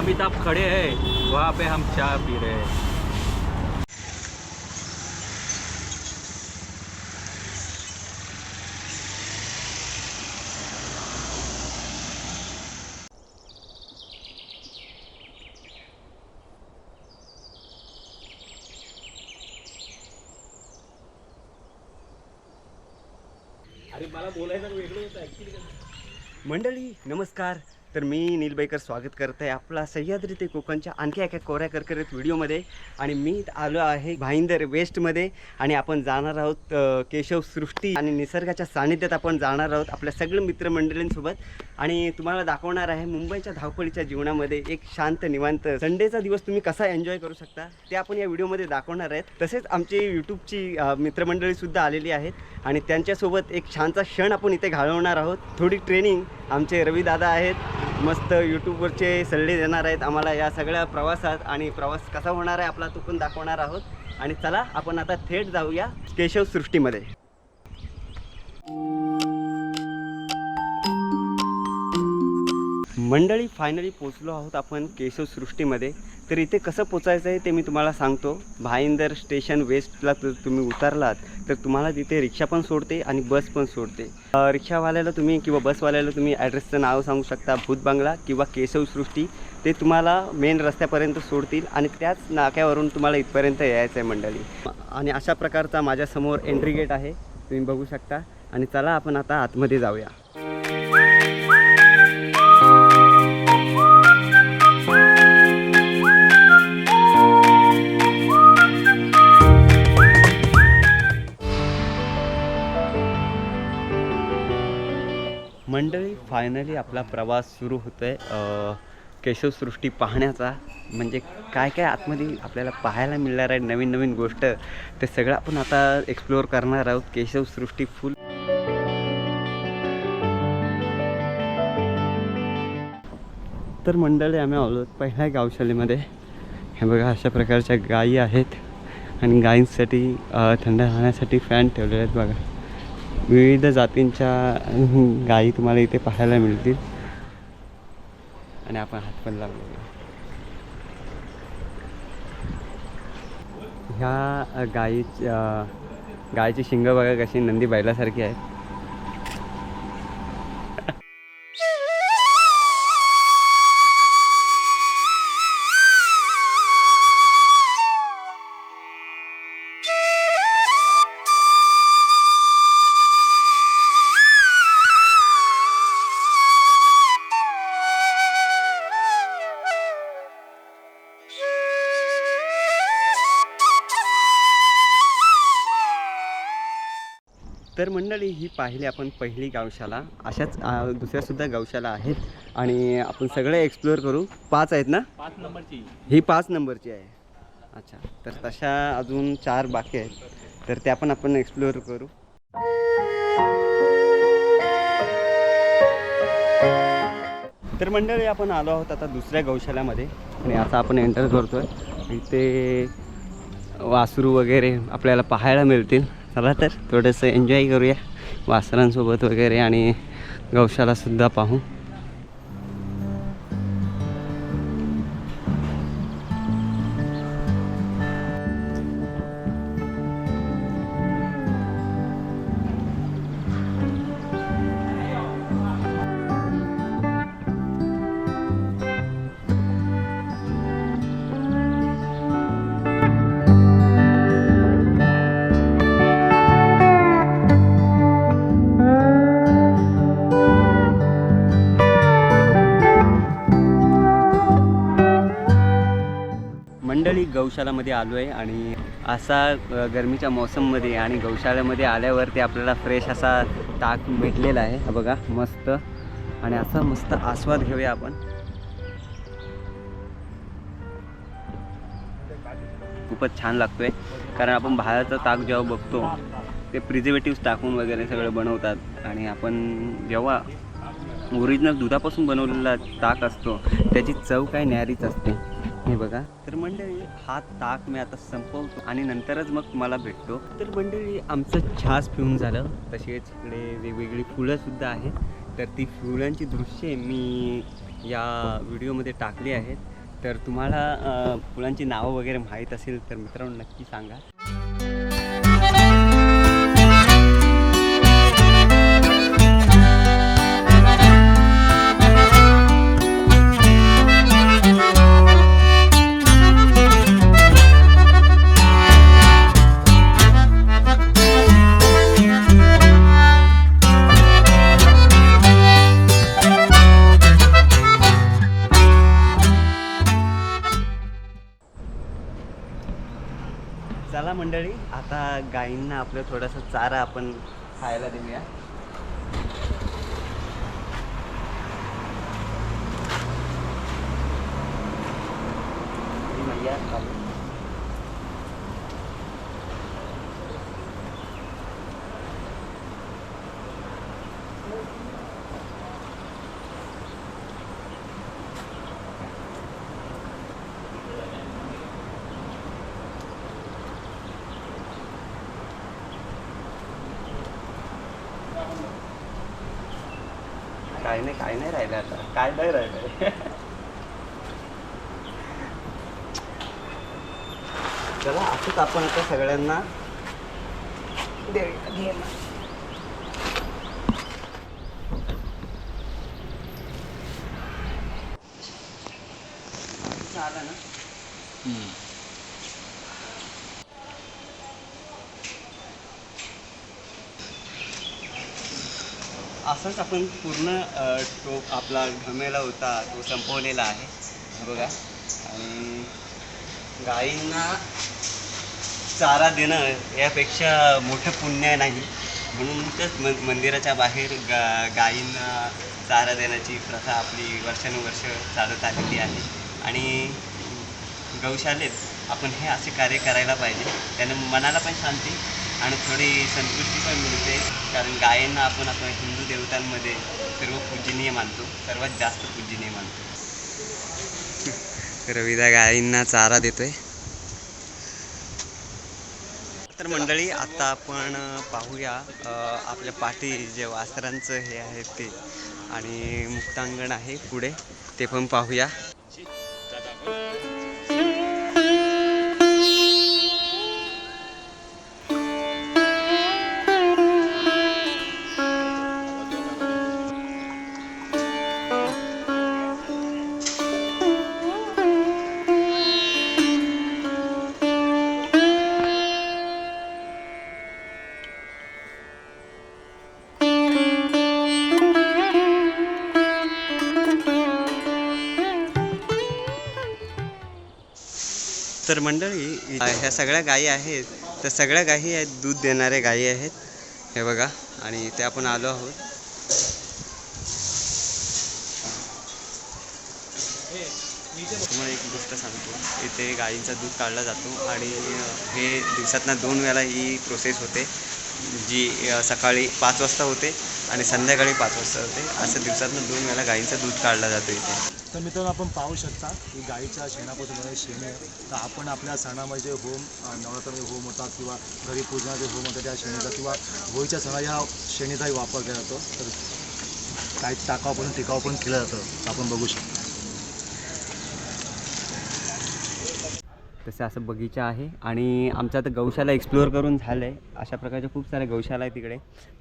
अमिताभ खड़े हैं। वहाँ पे हम चाय पी रहे हैं। अरे मला बोलायचं वेगळं होतं ॲक्च्युली मंडळी नमस्कार. तर मी नीलबाईकर स्वागत करत आहे आपला सह्याद्री ते कोकणच्या आणखी एका कोऱ्या करकरीत व्हिडिओमध्ये. आणि मी आलो आहे भाईंदर वेस्टमध्ये. आणि आपण जाणार आहोत केशव सृष्टी आणि निसर्गाच्या सानिध्यात आपण जाणार आहोत आपल्या सगळ्या मित्रमंडळींसोबत. आणि तुम्हाला दाखवणार आहे मुंबईच्या धावपळीच्या जीवनामध्ये एक शांत निवांत संडेचा दिवस तुम्ही कसा एन्जॉय करू शकता ते आपण या व्हिडिओमध्ये दाखवणार आहेत. तसेच आमची यूट्यूबची मित्रमंडळीसुद्धा आलेली आहेत. आणि त्यांच्यासोबत एक छानचा क्षण आपण इथे घालवणार आहोत. थोडी ट्रेनिंग आमचे रवीदादा आहेत. मस्त यूट्यूबवरचे सल्ले देणार आहेत आम्हाला या सगळ्या प्रवासात आणि प्रवास कसा होणार आहे आपला तो पण दाखवणार आहोत. आणि चला आपण आता थेट जाऊया केशव सृष्टीमध्ये मंडळी फायनली पोचलो आहोत आपण केशवसृष्टीमध्ये तर इथे कसं पोचायचं आहे ते मी तुम्हाला सांगतो. भाईंदर स्टेशन वेस्टला जर तुम्ही उतरलात तर तुम्हाला तिथे रिक्षा पण सोडते आणि बस पण सोडते. रिक्षावाल्याला तुम्ही किंवा बसवाल्याला तुम्ही ॲड्रेसचं नाव सांगू शकता भूत बंगला किंवा केशवसृष्टी ते तुम्हाला मेन रस्त्यापर्यंत सोडतील आणि त्याच नाक्यावरून तुम्हाला इथपर्यंत यायचं आहे मंडळी. आणि अशा प्रकारचा माझ्यासमोर एंट्री गेट आहे. तुम्ही बघू शकता. आणि चला आपण आता आतमध्ये जाऊया. मंडळी फायनली आपला प्रवास सुरू होतो आहे केशवसृष्टी पाहण्याचा. म्हणजे काय काय आतमध्ये आपल्याला पाहायला मिळणार आहे नवीन नवीन गोष्ट ते सगळं आपण आता एक्सप्लोअर करणार आहोत. केशवसृष्टी फुल. तर मंडळी आम्ही आलो पहिल्या गावशालीमध्ये हे बघा अशा प्रकारच्या गायी आहेत. आणि गायींसाठी थंड राहण्यासाठी फॅन ठेवलेले आहेत बघा. विविध जातींच्या गायी तुम्हाला इथे पाहायला मिळतील. आणि आपण हात पण लावलेला ह्या अं, गायी गायीची शिंग बघा कशी नंदी बैलासारखी आहेत. तर मंडळी ही पाहिली आपण पहिली गौशाला अशाच दुसऱ्यासुद्धा गौशाला आहेत. आणि आपण सगळे एक्सप्लोअर करू. पाच आहेत ना? पाच नंबरची. ही पाच नंबरची आहे. अच्छा. तर तशा अजून चार बाकी आहेत. तर त्या पण आपण एक्सप्लोअर करू. तर मंडळी आपण आलो आहोत आता दुसऱ्या गौशाल्यामध्ये आणि आता आपण एंटर करतो आहे इथे वासरू वगैरे आपल्याला पाहायला मिळतील. चला तर थोडंसं एन्जॉय करूया. वासरांसोबत वगैरे आणि गौशालासुद्धा पाहू. मंडळी गौशालामध्ये आलो आहे आणि असा गरमीच्या मौसममध्ये आणि गौशाल्यामध्ये आल्यावरती आपल्याला फ्रेश असा ताक भेटलेला आहे. बघा मस्त. आणि असा मस्त आस्वाद घेऊया आपण. खूपच छान लागतोय. कारण आपण बाहेरचं ताक जेव्हा बघतो ते प्रिझर्वेटिव्ह टाकून वगैरे सगळं बनवतात. आणि आपण जेव्हा ओरिजिनल दुधापासून बनवलेला ताक असतो त्याची चव काय न्यारीच असते. हे बघा. तर मंडळी हा ताक मी आता संपवतो आणि नंतरच मग तुम्हाला भेटतो. तर मंडळी आमचं छास पिऊन झालं. तसेच इकडे वेगवेगळी फुलंसुद्धा आहेत. तर ती फुलांची दृश्ये मी या व्हिडिओमध्ये टाकली आहेत. तर तुम्हाला फुलांची नावं वगैरे माहीत असेल तर मित्रांनो नक्की सांगा. गाईंना आपल्या आपलं थोडासा चारा आपण खायला देऊया. ही मैया चालू. काय नाही काय नाही राहिलं आता काय नाही राहिलंय चला असंच आपण आता सगळ्यांना. घे ना. झालं ना? असंच आपण पूर्ण टोप आपला घमेला होता तो संपवलेला आहे. हे बघा. आणि गायींना चारा देणं यापेक्षा मोठं पुण्य नाही. म्हणूनच म मंदिराच्या बाहेर गा गायींना चारा देण्याची प्रथा आपली वर्षानुवर्ष चालत आलेली आहे. आणि गौशालेत आपण हे असे कार्य करायला पाहिजे. त्यानं मनाला पण शांती आणि थोडी संतुष्टी पण मिळते. कारण गायींना आपण आपल्या हिंदू देवतांमध्ये सर्व पूजनीय मानतो. सर्वात जास्त पूजनीय मानतो. रविदा गायींना चारा देतोय. तर मंडळी आता आपण पाहूया आपल्या पाठी जे वासरांचं हे आहे ते आणि मुक्तांगण आहे पुढे ते पण पाहूया. मंडळी ह्या सगळ्या गायी आहेत. त्या सगळ्या गायी आहेत दूध देणाऱ्या गायी आहेत. हे बघा आणि इथे आपण आलो आहोत. तुम्हाला एक गोष्ट सांगतो. इथे गायींचा दूध काढला जातो आणि हे दिवसातनं दोन वेळा ही प्रोसेस होते जी सकाळी पाच वाजता होते आणि संध्याकाळी पाच वाजता होते. असं दिवसातनं दोन वेळा गायींचा दूध काढला जातो इथे. तर मित्रांनो आपण पाहू शकता की गाईच्या शेणापासून बनवलेले शेण आहे. तर आपण आपल्या सणामध्ये होम नवरात्रामध्ये होम होतात किंवा घरी पूजनाचे होम होतात त्या शेणीचा किंवा होळीच्या सणा या शेणीचाही वापर केला जातो. तर काही टाकाव पण टिकाव पण केलं जातं. आपण बघू शकतो. तसं असं बगीचा आहे आणि आमचं आता गौशाला एक्सप्लोअर करून झालं आहे अशा प्रकारच्या खूप साऱ्या गौशाला आहे तिकडे.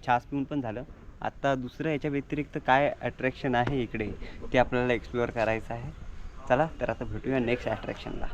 छास पिऊन पण झालं. आत्ता दुसरं याच्या व्यतिरिक्त काय अट्रॅक्शन आहे इकडे ते आपल्याला एक्सप्लोअर करायचं आहे? चला तर आता भेटूया नेक्स्ट अट्रॅक्शनला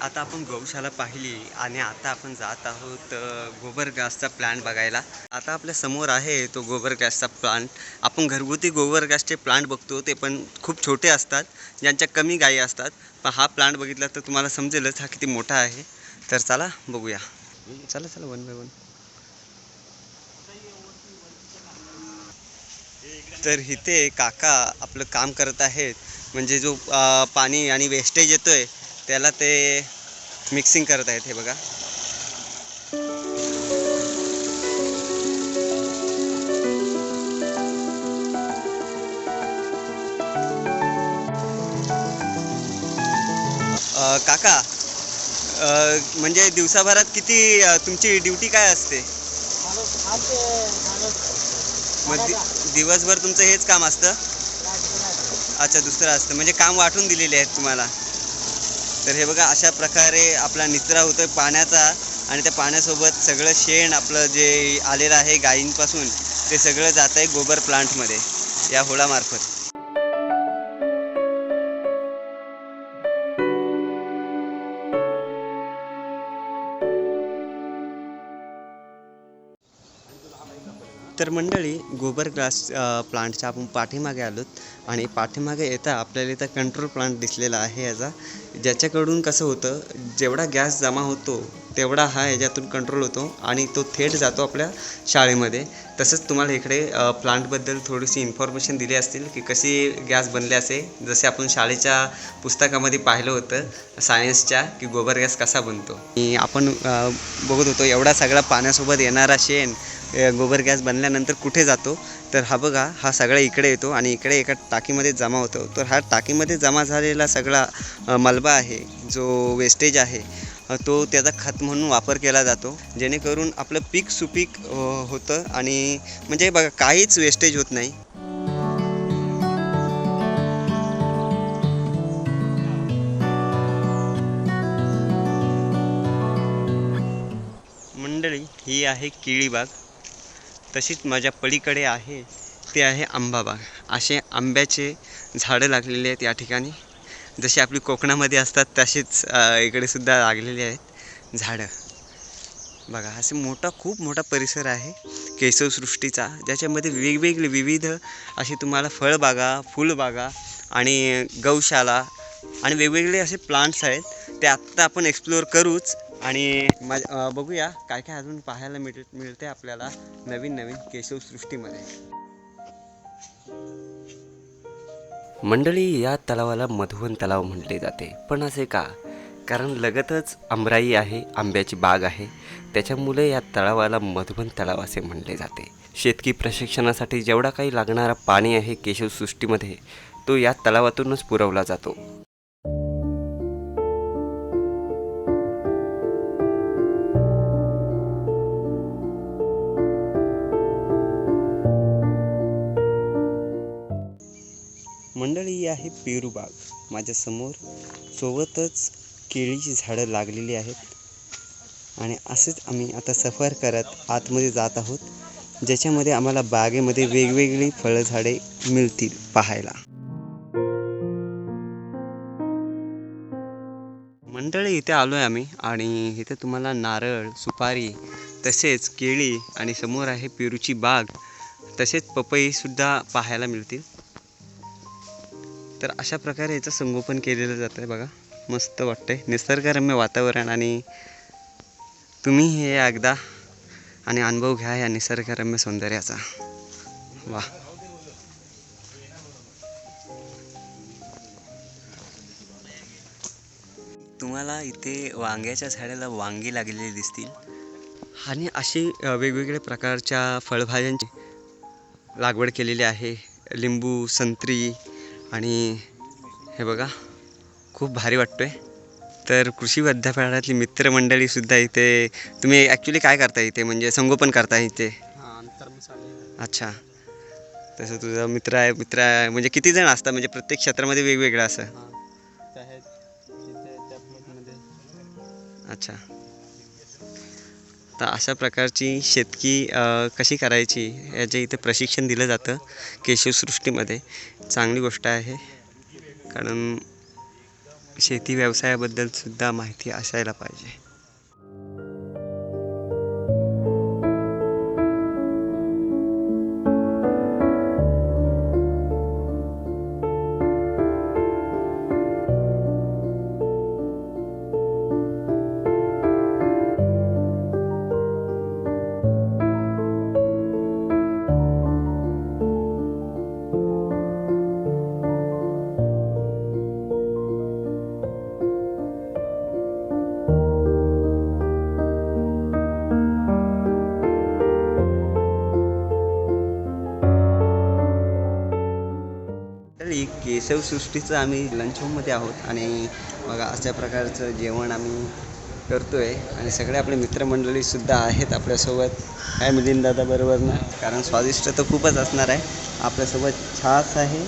आता आपण गौशाला पाहिली आणि आता आपण जात आहोत गोबर गॅसचा प्लांट बघायला. आता आपल्यासमोर आहे तो गोबर गॅसचा प्लांट आपण घरगुती गोबर गॅसचे प्लांट बघतो ते पण खूप छोटे असतात ज्यांच्या कमी गायी असतात. पण हा प्लांट बघितला तर तुम्हाला समजेलच हा किती मोठा आहे. तर चला बघूया. चला चला वन बाय वन तर इथे काका आपलं काम करत आहेत. म्हणजे जो पाणी आणि वेस्टेज येतोय त्याला ते मिक्सिंग करत आहेत हे बघा. काका म्हणजे दिवसाभरात किती तुमची ड्युटी काय असते? मग दि- दिवसभर तुमचं हेच काम असतं? अच्छा दुसरं असतं. म्हणजे काम वाटून दिलेले आहेत तुम्हाला? तर हे बघा अशा प्रकारे आपला निचरा आहे पाण्याचा आणि त्या पाण्यासोबत सगळं शेण आपलं जे आलेलं आहे गायींपासून ते सगळं जात आहे गोबर प्लांटमध्ये या होळामार्फत. तर मंडळी गोबर ग्रास प्लांटच्या आपण पाठीमागे आलोत आणि पाठीमागे येता आपल्याला इथं कंट्रोल प्लांट दिसलेला आहे याचा. ज्याच्याकडून कसं होतं जेवढा गॅस जमा होतो तेवढा हा याच्यातून कंट्रोल होतो आणि तो थेट जातो आपल्या शाळेमध्ये. तसंच तुम्हाला इकडे प्लांटबद्दल थोडीशी इन्फॉर्मेशन दिली असतील की कशी गॅस बनले असे. जसे आपण शाळेच्या पुस्तकामध्ये पाहिलं होतं सायन्सच्या की गोबर गॅस कसा बनतो. आणि आपण बघत होतो एवढा सगळा पाण्यासोबत येणारा शेण गोबर गॅस बनल्यानंतर कुठे जातो? तर हा बघा हा सगळा इकडे येतो आणि इकडे एका टाकीमध्ये जमा होतो. तर हा टाकीमध्ये जमा झालेला सगळा मलबा आहे जो वेस्टेज आहे तो त्याचा खत म्हणून वापर केला जातो. जेणेकरून आपलं पीक सुपीक होतं आणि म्हणजे बघा काहीच वेस्टेज होत नाही. मंडळी ही आहे केळीबाग तशीच माझ्या पलीकडे आहे ते आहे आंबाबाग. असे आंब्याचे झाडं लागलेले आहेत या ठिकाणी. जसे आपली कोकणामध्ये असतात तसेच इकडे सुद्धा लागलेले आहेत झाडं. बघा असे मोठा खूप मोठा परिसर आहे केशवसृष्टीचा ज्याच्यामध्ये वेगवेगळे विविध असे तुम्हाला फळबागा फुलबागा आणि गौशाला आणि वेगवेगळे असे प्लांट्स आहेत ते आत्ता आपण एक्सप्लोअर करूच आणि मा बघूया काय काय अजून पाहायला मिळ मिळते आपल्याला नवीन नवीन केशवसृष्टीमध्ये मंडळी या तलावाला मधुवन तलाव म्हटले जाते. पण असे का? कारण लगतच आमराई आहे आंब्याची बाग आहे. त्याच्यामुळे या तलावाला मधुबन तलाव असे म्हणले जाते. शेतकी प्रशिक्षणासाठी जेवढा काही लागणारा पाणी आहे केशवसृष्टीमध्ये तो या तलावातूनच पुरवला जातो. ही पेरू बाग. माझ्यासमोर सोबतच केळीची झाडं लागलेली आहेत. आणि असेच आम्ही आता सफर करत आतमध्ये जात आहोत ज्याच्यामध्ये आम्हाला बागेमध्ये वेगवेगळी फळझाडे मिळतील पाहायला. मंडळी इथे आलो आहे आम्ही आणि इथे तुम्हाला नारळ सुपारी तसेच केळी आणि समोर आहे पेरूची बाग. तसेच पपईसुद्धा पाहायला मिळतील. तर अशा प्रकारे याचं संगोपन केलेलं जातं आहे बघा. मस्त वाटतंय. निसर्गरम्य वातावरण आणि तुम्ही हे एकदा आणि अनुभव घ्या या निसर्गरम्य सौंदर्याचा. वा. तुम्हाला इथे वांग्याच्या झाडाला वांगी लागलेली दिसतील. आणि अशी वेगवेगळ्या प्रकारच्या फळभाज्यांची लागवड केलेली आहे. लिंबू संत्री आणि हे बघा खूप भारी वाटतो आहे तर कृषी विद्यापीठातली मित्रमंडळीसुद्धा इथे तुम्ही ॲक्च्युली काय करता इथे? म्हणजे संगोपन करता इथे? अच्छा. तसं तुझा मित्र आहे मित्र आहे. म्हणजे किती जण असतात? म्हणजे प्रत्येक क्षेत्रामध्ये वेगवेगळं असं. अच्छा. तर अशा प्रकारची शेतकी कशी करायची? याचे इथे प्रशिक्षण दिलं जातं केशवसृष्टीमध्ये. चांगली गोष्ट आहे. कारण शेती व्यवसायाबद्दलसुद्धा माहिती असायला पाहिजे. मंडळी केशवसृष्टीचं आम्ही लंच होममध्ये आहोत आणि मग अशा प्रकारचं जेवण आम्ही करतो आहे आणि सगळे आपले मित्रमंडळीसुद्धा आहेत आपल्यासोबत काय मिलिंद दादा बरोबर ना? कारण स्वादिष्ट तर खूपच असणार आहे. आपल्यासोबत छास आहे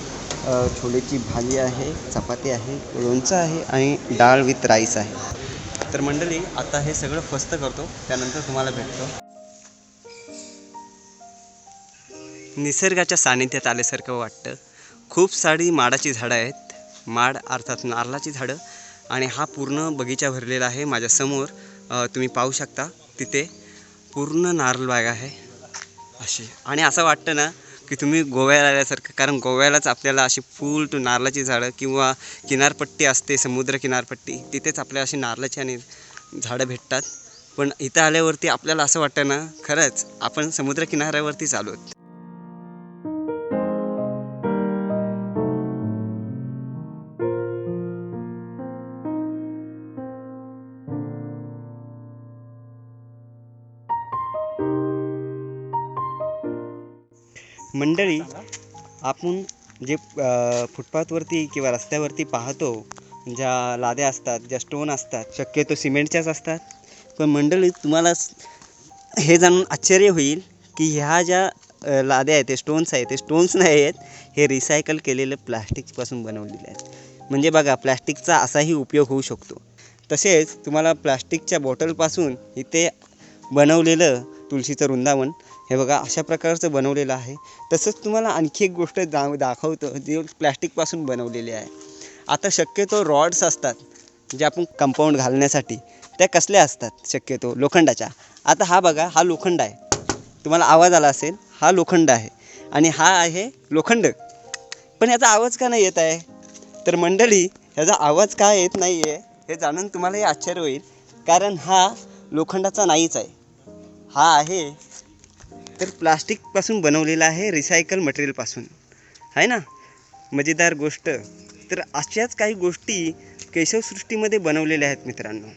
छोलेची भाजी आहे चपाती आहे लोणचं आहे आणि डाळ विथ राईस आहे. तर मंडळी आता हे सगळं फस्त करतो त्यानंतर तुम्हाला भेटतो. निसर्गाच्या सानिध्यात आल्यासारखं वाटतं. खूप सारी माडाची झाडं आहेत. माड अर्थात नारळाची झाडं. आणि हा पूर्ण बगीचा भरलेला आहे माझ्यासमोर तुम्ही पाहू शकता तिथे पूर्ण नारळ बाग आहे. अशी. आणि असं वाटतं ना की तुम्ही गोव्याला आल्यासारखं कारण गोव्यालाच आपल्याला अशी फुल टू नारळाची झाडं किंवा किनारपट्टी असते समुद्र किनारपट्टी तिथेच आपल्याला अशी नारळाची आणि झाडं भेटतात. पण इथं आल्यावरती आपल्याला असं वाटतं ना खरंच आपण समुद्र किनाऱ्यावरतीच आलो आपण जे फुटपाथवरती किंवा रस्त्यावरती पाहतो ज्या लाद्या असतात ज्या स्टोन असतात शक्यतो सिमेंटच्याच असतात. पण मंडळी तुम्हाला हे जाणून आश्चर्य होईल की ह्या ज्या लाद्या आहेत ते स्टोन्स आहेत ते स्टोन्स नाही आहेत हे रिसायकल केलेलं प्लास्टिकपासून बनवलेले आहेत म्हणजे बघा प्लास्टिकचा असाही उपयोग होऊ शकतो. तसेच तुम्हाला प्लास्टिकच्या बॉटलपासून इथे बनवलेलं तुळशीचं वृंदावन हे बघा अशा प्रकारचं बनवलेलं आहे. तसंच तुम्हाला आणखी एक गोष्ट दा दाखवतो जे प्लॅस्टिकपासून बनवलेली आहे. आता शक्यतो रॉड्स असतात जे आपण कंपाऊंड घालण्यासाठी. त्या कसल्या असतात शक्यतो? लोखंडाच्या. आता हा बघा हा लोखंड आहे. तुम्हाला आवाज आला असेल हा लोखंड आहे. आणि हा आहे लोखंड. पण याचा आवाज का नाही येत आहे? तर मंडळी ह्याचा आवाज का येत नाही आहे हे जाणून तुम्हाला हे आश्चर्य होईल. कारण हा लोखंडाचा नाहीच आहे. हा आहे तर प्लास्टिकपासून बनवलेला आहे रिसायकल मटेरियलपासून आहे ना? मजेदार गोष्ट. तर अशाच काही गोष्टी केशवसृष्टीमध्ये बनवलेल्या आहेत मित्रांनो.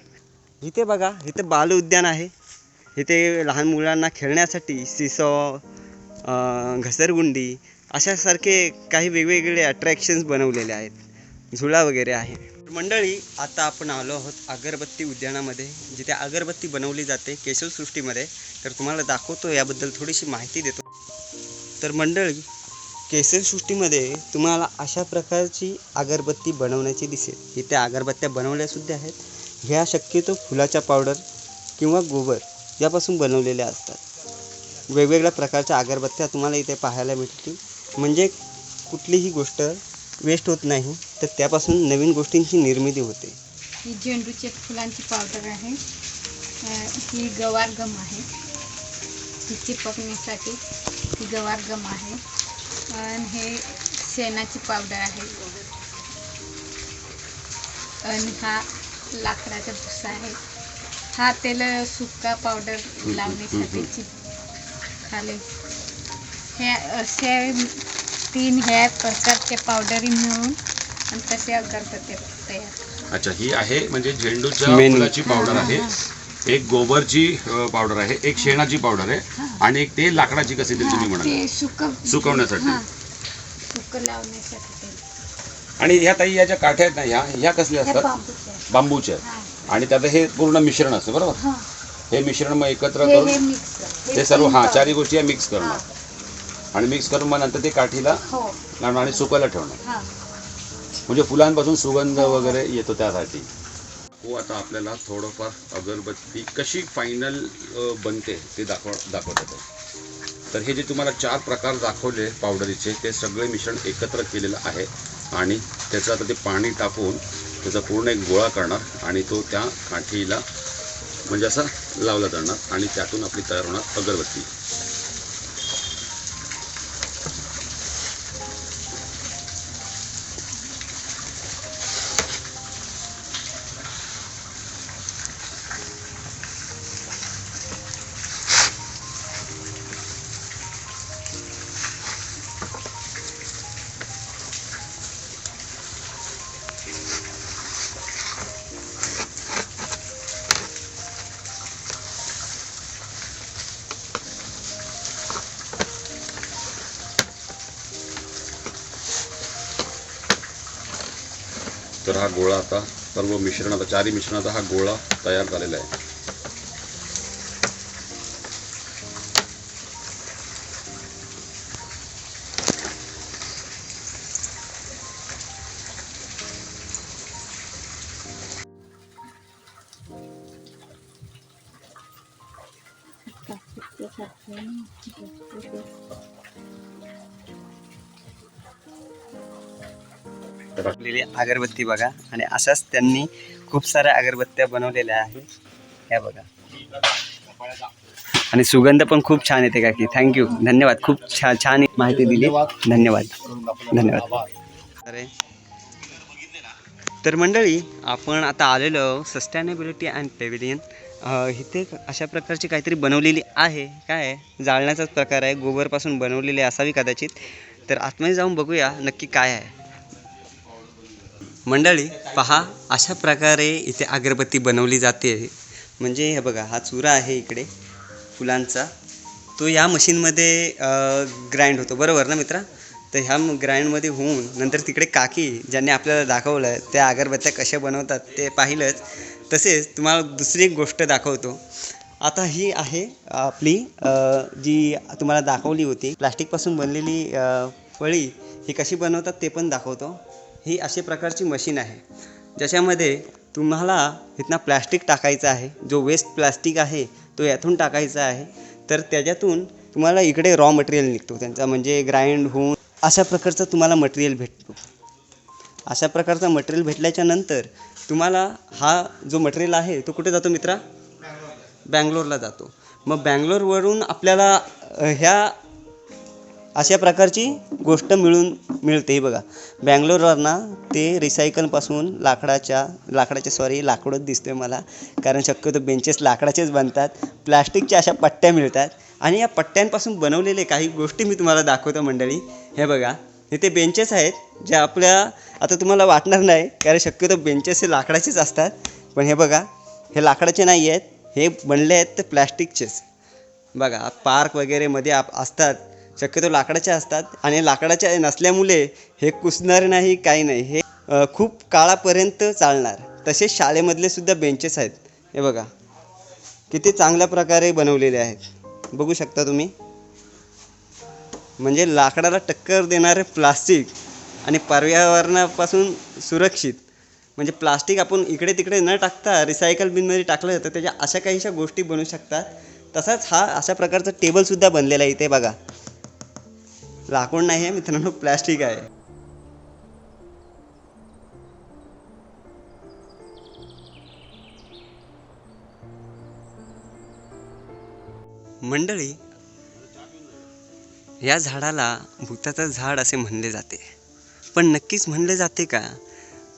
इथे बघा इथे बाल उद्यान आहे. इथे लहान मुलांना खेळण्यासाठी सिसॉ घसरगुंडी अशासारखे काही वेगवेगळे अट्रॅक्शन्स बनवलेले आहेत. झुला वगैरे आहे. मंडळी आता आपण आलो आहोत अगरबत्ती उद्यानामध्ये जिथे अगरबत्ती बनवली जाते केशवसृष्टीमध्ये तर तुम्हाला दाखवतो याबद्दल थोडीशी माहिती देतो. तर मंडळी केशवसृष्टीमध्ये तुम्हाला अशा प्रकारची अगरबत्ती बनवण्याची दिसेल. इथे अगरबत्त्या बनवल्यासुद्धा आहेत. ह्या शक्यतो फुलाच्या पावडर किंवा गोबर यापासून बनवलेल्या असतात. वेगवेगळ्या प्रकारच्या अगरबत्त्या तुम्हाला इथे पाहायला मिळतील. म्हणजे कुठलीही गोष्ट वेस्ट होत नाही. तर त्यापासून नवीन गोष्टींची निर्मिती होते. ही झेंडूच्या फुलांची पावडर आहे. ही गवार गम आहे. ही चिपकण्यासाठी ही गवार गम आहे. आणि हे शेणाची पावडर आहे. आणि हा लाकडाचा भुसा आहे. हा तेल सुका पावडर लावण्यासाठी खाले खाली. हे असे तीन ह्या प्रकारचे पावडरी मिळून आणि तसे अगरबत्त्या तयार. अच्छा ही आहे म्हणजे झेंडूच्या फुलाची पावडर आहे. एक गोबरची पावडर आहे एक शेणाची पावडर आहे आणि एक ते लाकडाची कशी ते तुम्ही म्हणाल. ते सुक सुकवण्यासाठी. हां. सुक लावण्यासाठी ते. आणि ह्या ताई या ज्या काठ्या आहेत ना ह्या ह्या कसल्या असतात. बांबूच्या. आणि त्यात हे पूर्ण मिश्रण असतं बरोबर? हां. हे मिश्रण मग एकत्र करून ते सर्व हा चारही गोष्टी या मिक्स करणार आणि मिक्स करून मग नंतर ते काठीला हो. लावणार आणि सुकायला ठेवणार. हां. म्हणजे फुलांपासून सुगंध वगैरे येतो त्यासाठी. हो आता आपल्याला थोडंफार अगरबत्ती कशी फायनल बनते ते दाखव दाखवतात तर हे जे तुम्हाला चार प्रकार दाखवले पावडरीचे ते सगळे मिश्रण एकत्र केलेलं आहे आणि त्याचं आता ते पाणी टाकून त्याचा पूर्ण एक गोळा करणार आणि तो त्या काठीला म्हणजे असा लावला जाणार आणि त्यातून आपली तयार होणार अगरबत्ती. हा गोळा आता सर्व मिश्रण आता चारही मिश्रणाचा हा गोळा तयार झालेला आहे. बनवलेली अगरबत्ती बघा. आणि अशाच त्यांनी खूप साऱ्या अगरबत्त्या बनवलेल्या आहेत. ह्या बघा. आणि सुगंध पण खूप छान येते काकी. थँक्यू धन्यवाद. खूप छान छान माहिती दिली. धन्यवाद. धन्यवाद. अरे. तर मंडळी आपण आता आलेलो सस्टेनेबिलिटी अँड पेव्हिलियन इथे अशा प्रकारची काहीतरी बनवलेली आहे. काय? जाळण्याचाच प्रकार आहे. गोबरपासून बनवलेली असावी कदाचित. तर आतमध्ये जाऊन बघूया नक्की काय आहे. मंडळी पहा अशा प्रकारे इथे अगरबत्ती बनवली जाते. म्हणजे हे बघा हा चुरा आहे इकडे फुलांचा. तो या मशीनमध्ये ग्राइंड होतो. बरोबर ना मित्रा? तर ह्या ग्राइंडमध्ये होऊन नंतर तिकडे काकी ज्यांनी आपल्याला दाखवलं त्या अगरबत्त्या कशा बनवतात ते पाहिलंच. तसेच तुम्हाला दुसरी एक गोष्ट दाखवतो. आता ही आहे आपली जी तुम्हाला दाखवली होती. प्लास्टिकपासून बनलेली फळी ही कशी बनवतात ते पण दाखवतो. ही अशा प्रकारची मशीन आहे. ज्याच्यामध्ये तुम्हाला इथनं प्लॅस्टिक टाकायचं आहे. जो वेस्ट प्लॅस्टिक आहे तो यातून टाकायचा आहे. तर त्याच्यातून तुम्हाला इकडे रॉ मटेरियल निघतो. त्यांचा म्हणजे ग्राइंड होऊन अशा प्रकारचं तुम्हाला मटेरियल भेटतो. अशा प्रकारचा मटेरियल भेटल्याच्या नंतर तुम्हाला हा जो मटेरियल आहे तो कुठे जातो मित्रा? बँगलोरला जातो. मग बँगलोरवरून आपल्याला ह्या अशा प्रकारची गोष्ट मिळून मिळते बघा. बँगलोरवरना ते रिसायकलपासून लाकडाच्या लाकडाच्या सॉरी लाकडच दिसतोय मला. कारण शक्यतो बेंचेस लाकडाचेच बनतात. प्लास्टिकच्या अशा पट्ट्या मिळतात. आणि या पट्ट्यांपासून बनवलेले काही गोष्टी मी तुम्हाला दाखवतो मंडळी. हे बघा. इथे बेंचेस आहेत जे आपल्या आता तुम्हाला वाटणार नाही कारण शक्यतो बेंचेस हे लाकडाचेच असतात. पण हे बघा हे लाकडाचे नाही आहेत हे बनले आहेत ते प्लॅस्टिकचेच बघा पार्क वगैरेमध्ये आप असतात. शक्यतो लाकडाचे असतात आणि लाकडाच्या नसल्यामुळे हे कुसणार नाही काही नाही. हे खूप काळापर्यंत चालणार. तसेच शाळेमधले सुद्धा बेंचेस आहेत. हे बघा. किती चांगल्या प्रकारे बनवलेले आहेत. बघू शकता तुम्ही. म्हणजे लाकडाला टक्कर देणारे प्लास्टिक आणि पर्यावरणापासून सुरक्षित. म्हणजे प्लास्टिक आपण इकडे तिकडे न टाकता रिसायकल बिनमध्ये टाकलं तर त्याच्या अशा काहीशा गोष्टी बनू शकतात. तसाच हा अशा प्रकारचा टेबलसुद्धा बनलेला आहे इथे बघा. लाकूड नाही आहे मित्रांनो प्लॅस्टिक आहे. मंडळी या झाडाला भूताचं झाड असे म्हणले जाते. पण नक्कीच म्हणले जाते का?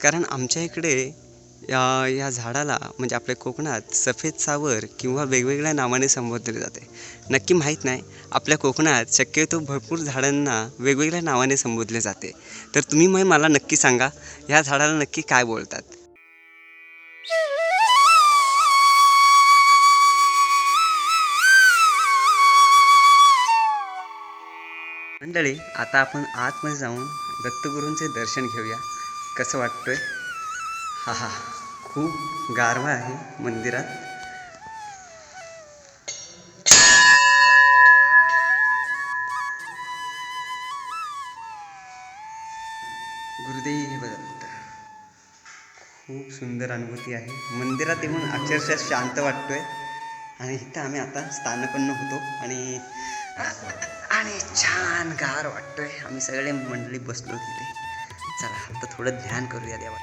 कारण आमच्या इकडे या या झाडाला म्हणजे आपल्या कोकणात सफेद सावर किंवा वेगवेगळ्या नावाने संबोधले जाते. नक्की माहीत नाही आपल्या कोकणात शक्यतो भरपूर झाडांना वेगवेगळ्या नावाने संबोधले जाते. तर तुम्ही मग मला नक्की सांगा ह्या झाडाला नक्की काय बोलतात? मंडळी आता आपण आतमध्ये जाऊन दत्तगुरूंचे दर्शन घेऊया. कसं वाटतंय? हा हा. खूप गारवा आहे मंदिरात. गुरुदेव दत्त खूप सुंदर अनुभूती आहे. मंदिरात येऊन अक्षरशः शांत वाटतोय. आणि इथं आम्ही आता स्थानपन्न होतो. आणि आणि छान गार वाटतोय. आम्ही सगळे मंडळी बसलो तिथे. चला आता थोडं ध्यान करूया देवा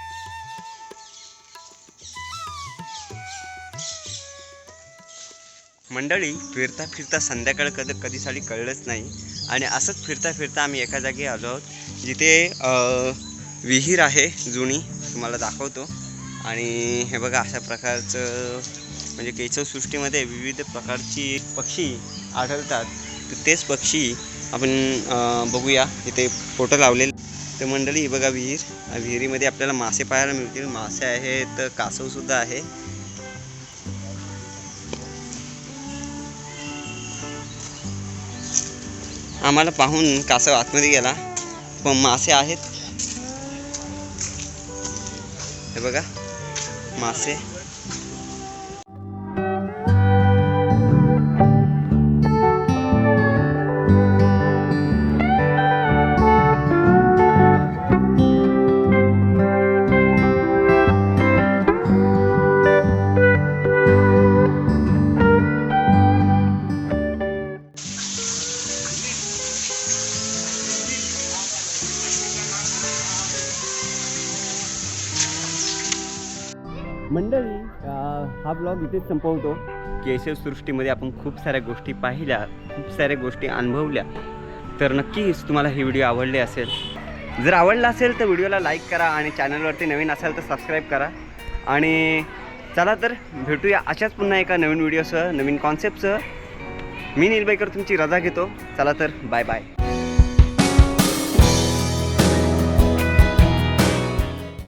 मंडळी फिरता फिरता संध्याकाळ कधी कधी साली कळलंच नाही. आणि असंच फिरता फिरता आम्ही एका जागी आलो आहोत जिथे विहीर आहे जुनी तुम्हाला दाखवतो. आणि हे बघा अशा प्रकारचं म्हणजे केचवसृष्टीमध्ये विविध प्रकारची पक्षी आढळतात. तर तेच पक्षी आपण बघूया. इथे फोटो लावलेले. तर मंडळी ही बघा विहीर. विहिरीमध्ये आपल्याला मासे पाहायला मिळतील. मासे आहेत कासवसुद्धा आहे. आम्हाला पाहून कासव आतमध्ये गेला. पण मासे आहेत. हे बघा मासे. ब्लॉग इथेच संपवतो. केशव सृष्टीमध्ये आपण खूप साऱ्या गोष्टी पाहिल्या खूप साऱ्या गोष्टी अनुभवल्या. तर नक्कीच तुम्हाला हे व्हिडिओ आवडले असेल. जर आवडला असेल तर व्हिडिओला लाईक करा आणि चॅनलवरती नवीन असाल तर सबस्क्राईब करा. आणि चला तर भेटूया अशाच पुन्हा एका नवीन व्हिडिओसह नवीन कॉन्सेप्टसह मी नीलबाईकर तुमची रजा घेतो. चला तर बाय बाय